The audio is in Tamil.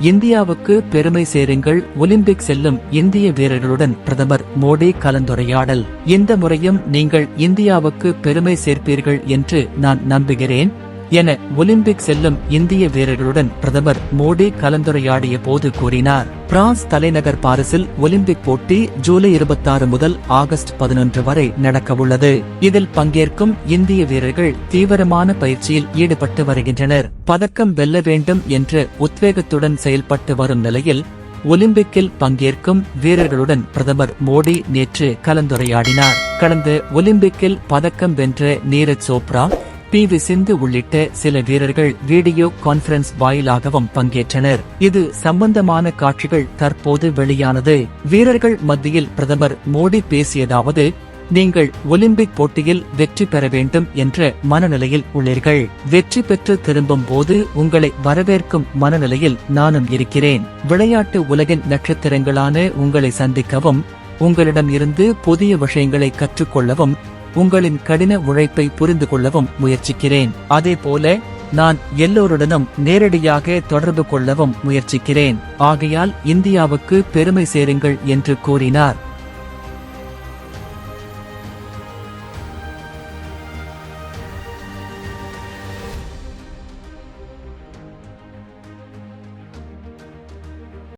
இந்தியாவுக்கு பெருமை சேருங்கள். ஒலிம்பிக் செல்லும் இந்திய வீரர்களுடன் பிரதமர் மோடி கலந்துரையாடல். இந்த முறையும் நீங்கள் இந்தியாவுக்கு பெருமை சேர்ப்பீர்கள் என்று நான் நம்புகிறேன். என ஒலிம்பிக் செல்லும் இந்திய வீரர்களுடன் பிரதமர் மோடி கலந்துரையாடிய போது கூறினார். பிரான்ஸ் தலைநகர் பாரிஸில் ஒலிம்பிக் போட்டி ஜூலை இருபத்தாறு முதல் ஆகஸ்ட் பதினொன்று வரை நடக்கவுள்ளது இதில் பங்கேற்கும் இந்திய வீரர்கள் தீவிரமான பயிற்சியில் ஈடுபட்டு வருகின்றனர். பதக்கம் வெல்ல வேண்டும் என்ற உத்வேகத்துடன் செயல்பட்டு வரும் நிலையில் ஒலிம்பிக்கில் பங்கேற்கும் வீரர்களுடன் பிரதமர் மோடி நேற்று கலந்துரையாடினார். கடந்த ஒலிம்பிக்கில் பதக்கம் வென்ற நீரஜ் சோப்ரா பி வி சிந்து உள்ளிட்ட சில வீரர்கள் வீடியோ கான்பரன்ஸ் வாயிலாகவும் பங்கேற்றனர். இது சம்பந்தமான காட்சிகள் தற்போது வெளியானது. வீரர்கள் மத்தியில் பிரதமர் மோடி பேசியதாவது நீங்கள் ஒலிம்பிக் போட்டியில் வெற்றி பெற வேண்டும் என்ற மனநிலையில் உள்ளீர்கள். வெற்றி பெற்று திரும்பும் போது உங்களை வரவேற்கும் மனநிலையில் நானும் இருக்கிறேன். விளையாட்டு உலகின் நட்சத்திரங்களான உங்களை சந்திக்கவும் உங்களிடம் இருந்து புதிய விஷயங்களை கற்றுக்கொள்ளவும் உங்களின் கடின உழைப்பை புரிந்து கொள்ளவும் முயற்சிக்கிறேன். அதே போல நான் எல்லோருடனும் நேரடியாக தொடர்பு கொள்ளவும் முயற்சிக்கிறேன். ஆகையால் இந்தியாவுக்கு பெருமை சேருங்கள் என்று கூறினார்.